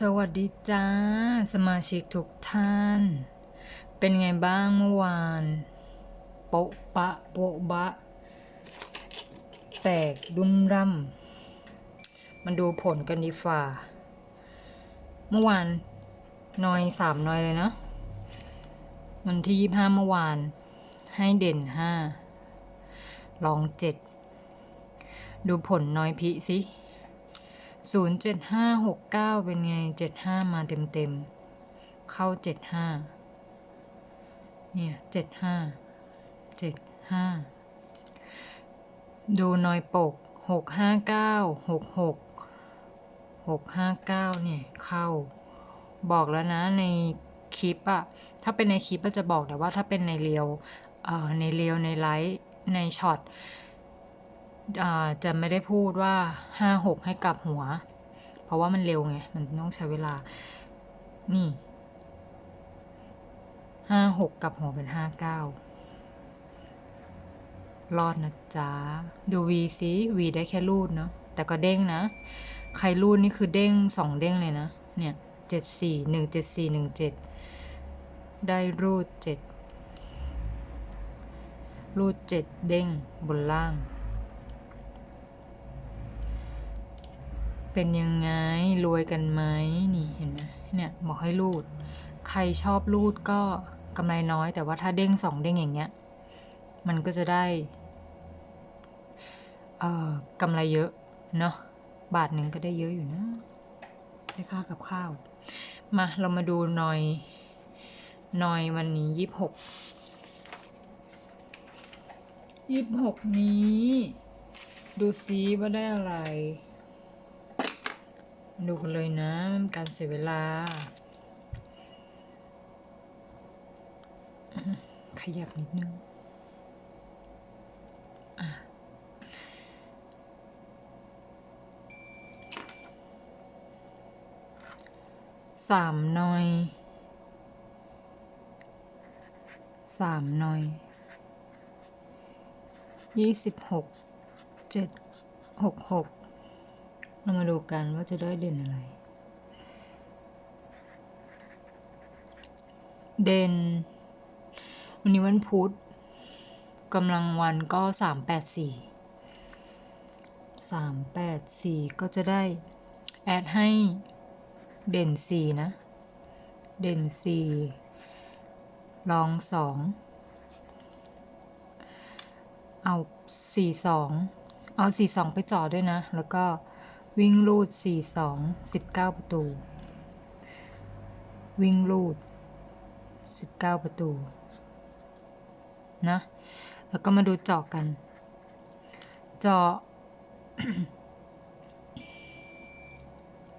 สวัสดีจ้า สมาชิกทุกท่าน เป็นไงบ้างเมื่อวาน โปะปะโปะบะ แตกดุมร่ำมันดูผลกันดีฝ่า เมื่อวานนอยสามนอยเลยเนาะวันที่ยี่ห้าเมื่อวาน ให้เด่นห้าลองเจ็ด ดูผลน้อยพิสิ ศูนย์เจ็ดห้าหกเก้าเป็นไงเจ็ดห้ามาเต็มเต็มๆเข้าเจ็ดห้าเนี่ยเจ็ดห้าเจ็ดห้าดูนอยปกหกห้าเก้าหกหกหกห้าเก้าเนี่ยเข้า บอกแล้วนะในคลิปอะถ้าเป็นในคลิปก็จะบอกแต่ว่าถ้าเป็นในเรียวเอ่อในเรียวในไลฟ์ในช็อต จะไม่ได้พูดว่าห้าหกให้กลับหัว เพราะว่ามันเร็วไง มันต้องใช้เวลา นี่ห้าหกกลับหัวเป็นห้าเก้ารอดนะจ๊ะ ดูวีซิวีได้แค่รูดเนาะ แต่ก็เด้งนะ ใครรูดนี่คือเด้งสองเด้งเลยนะ เนี่ยเจ็ดสี่หนึ่งเจ็ดสี่หนึ่งเจ็ดได้รูดเจ็ดรูดเจ็ดเด้งบนล่าง เป็นยังไงรวยกันไหมนี่เห็นไหมเนี่ยบอกให้รูด ใครชอบรูดก็กำไรน้อย แต่ว่าถ้าเด้งสองเด้งอย่างเงี้ย มันก็จะได้เอ่อกำไรเยอะเนาะบาทหนึ่งก็ได้เยอะอยู่นะได้ค่ากับข้าว มาเรามาดูหน่อยหน่อยวันนี้ยี่สิบหกยี่สิบหกนี้ ดูซิว่าได้อะไร ดูกันเลยนะการเสียเวลา ขยับนิดนึงสามหน่อยสามหน่อยยี่สิบหกเจ็ดหกหก เรามาดูกันว่าจะได้เด่นอะไร เด่น วันนี้วันพุธกำลังวันก็สามแปดสี่สามแปดสี่ก็จะได้ แอดให้เด่นสี่นะ เด่นสี่ลองสองเอาสี่สองเอาสี่สองไปจอด้วยนะ แล้วก็ วิ่งลูด 4 2 19 ประตู วิ่งลูด 19 ประตู นะ แล้วก็มาดูเจาะกัน เจาะ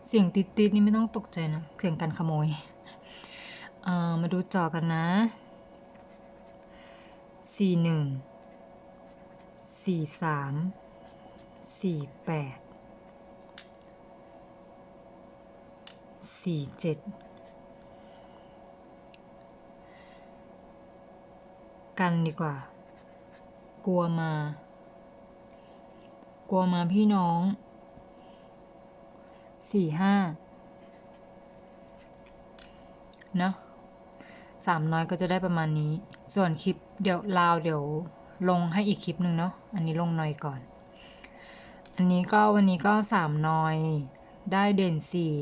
เสียงติดตินี่ไม่ต้องตกใจนะ เสียงการขโมย มาดูจอกันนะ 41 43 48 สี่เจ็ดกันดีกว่า กลัวมา กลัวมาพี่น้องสี่ห้าเนอะสามน้อยก็จะได้ประมาณนี้ ส่วนคลิปเดี๋ยวลาวเดี๋ยวลงให้อีกคลิปหนึ่งเนาะ อันนี้ลงหน่อยก่อน อันนี้ก็วันนี้ก็สามน้อยได้เด่นสี่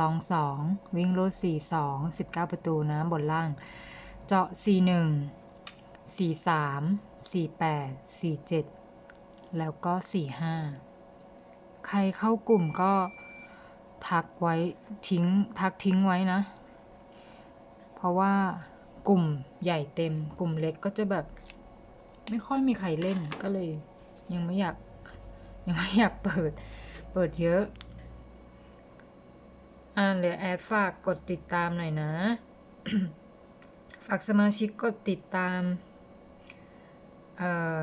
ลองสองวิ่งรูดสี่สองสิบเก้าประตูนะบนล่าง เจาะสี่หนึ่งสี่สามสี่แปดสี่เจ็ดแล้วก็สี่ห้าใครเข้ากลุ่มก็ทักไว้ทิ้งทักทิ้งไว้นะ เพราะว่ากลุ่มใหญ่เต็มกลุ่มเล็กก็จะแบบ ไม่ค่อยมีใครเล่นก็เลย ยังไม่อยากยังไม่อยากเปิด เปิดเยอะ อ่าเหลือแอดฝากกดติดตามหน่อยนะ ฝากสมาชิกกดติดตาม เอ่อ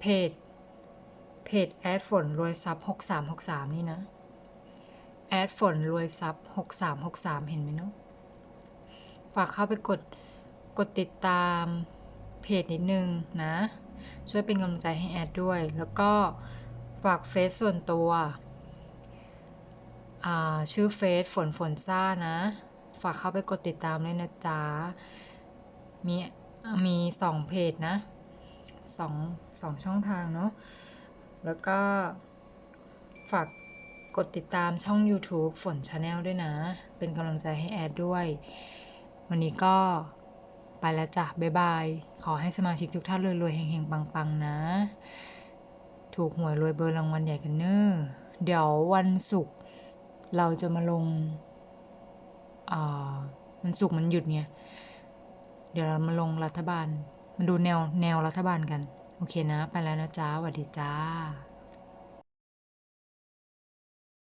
เพจ เพจแอดฝนรวยซับหกสามหกสามนี่นะ แอดฝนรวยซับหกสามหกสามเห็นไหมเนาะ ฝากเข้าไปกด กดติดตามเพจนิดนึงนะ ช่วยเป็นกำลังใจให้แอดด้วย แล้วก็ฝากเฟซส่วนตัว ชื่อเฟซฝนฝนซ่านะ ฝากเข้าไปกดติดตามด้วยนะจ๊ะ มีมีสองเพจนะสองสองช่องทางเนาะ แล้วก็ฝากกดติดตามช่อง YouTube ฝนชาแนลด้วยนะ เป็นกำลังใจให้แอดด้วย วันนี้ก็ไปแล้วจ้ะ บ๊ายบาย ขอให้สมาชิกทุกท่านรวยๆเฮงๆ ปังๆ นะ ถูกหวยรวยเบอร์รางวัลใหญ่กันเนอะเดี๋ยววันศุกร์ เราจะมาลงมันสุกมันหยุดเนี่ยเดี๋ยวเรามาลงรัฐบาล มาดูแนวแนวรัฐบาลกัน โอเคนะ ไปแล้วนะจ้าสวัสดีจ้า